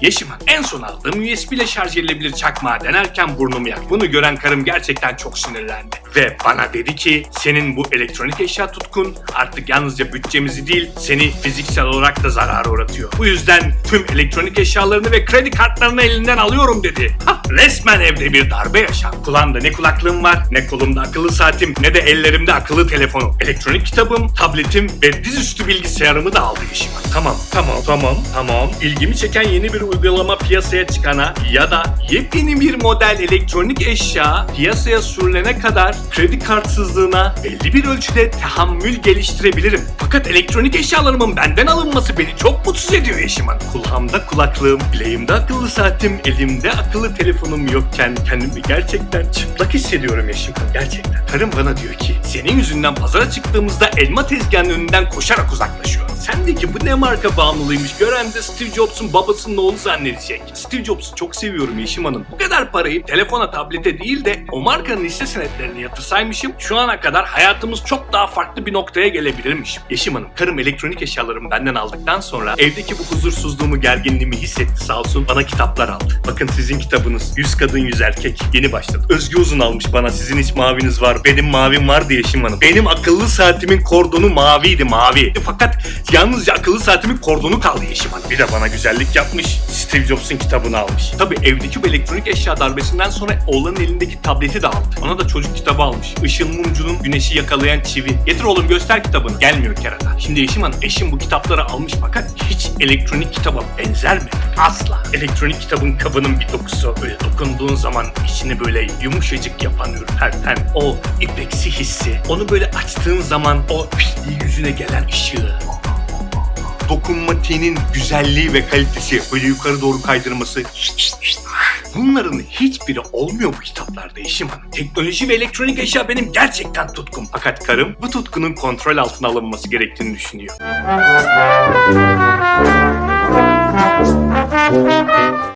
Yeşimhan en son aldığım USB ile şarj edilebilir çakmağı denerken burnumu yaktı. Bunu gören karım gerçekten çok sinirlendi. Ve bana dedi ki senin bu elektronik eşya tutkun artık yalnızca bütçemizi değil seni fiziksel olarak da zarara uğratıyor. Bu yüzden tüm elektronik eşyalarını ve kredi kartlarını elinden alıyorum dedi. Hah, resmen evde bir darbe yaşandı. Kulağımda ne kulaklığım var, ne kolumda akıllı saatim, ne de ellerimde akıllı telefonum. Elektronik kitabım, tabletim ve dizüstü bilgisayarımı da aldı Yeşimhan. Tamam, tamam, tamam, tamam. İlgimi çeken yeni bir uygulama piyasaya çıkana ya da yepyeni bir model elektronik eşya piyasaya sürülene kadar kredi kartsızlığına belli bir ölçüde tahammül geliştirebilirim. Fakat elektronik eşyalarımın benden alınması beni çok mutsuz ediyor Yeşimhan. Kulağımda kulaklığım, bileğimde akıllı saatim, elimde akıllı telefonum yokken kendimi gerçekten çıplak hissediyorum Yeşimhan. Gerçekten. Karım bana diyor ki senin yüzünden pazara çıktığımızda elma tezgahının önünden koşarak uzaklaşıyor. Sen de ki bu ne marka bağımlılıymış gören de Steve Jobs'un babasının oğlu zannedecek. Steve Jobs'u çok seviyorum Yeşim Hanım. Bu kadar parayı telefona, tablete değil de o markanın hisse senetlerine yatırsaymışım şu ana kadar hayatımız çok daha farklı bir noktaya gelebilirmiş. Yeşim Hanım, karım elektronik eşyalarımı benden aldıktan sonra evdeki bu huzursuzluğumu, gerginliğimi hissetti sağ olsun bana kitaplar aldı. Bakın sizin kitabınız 100 kadın 100 erkek yeni başladı. Özgü Uzun almış bana sizin hiç maviniz var benim mavim var diye Yeşim Hanım. Benim akıllı saatimin kordonu maviydi mavi. Fakat yalnızca akıllı saatimin kordonu kaldı Yeşim Hanım. Bir de bana güzellik yapmış. Steve Jobs'un kitabını almış. Tabi evdeki bu elektronik eşya darbesinden sonra oğlanın elindeki tableti de aldı. Ona da çocuk kitabı almış. Işıl Mumcu'nun güneşi yakalayan çivi. Getir oğlum göster kitabını. Gelmiyor kerata. Şimdi Yeşim Hanım eşim bu kitapları almış fakat hiç elektronik kitaba benzer mi? Asla. Elektronik kitabın kabının bir dokusu. Böyle dokunduğun zaman içini böyle yumuşacık yapan ürperten o ipeksi hissi. Onu böyle açtığın zaman o yüzüne gelen ışığı dokunmatiğinin güzelliği ve kalitesi, böyle yukarı doğru kaydırması. Bunların hiçbiri olmuyor bu kitaplarda Yeşim Hanım. Teknoloji ve elektronik eşya benim gerçekten tutkum. Fakat karım bu tutkunun kontrol altına alınması gerektiğini düşünüyor.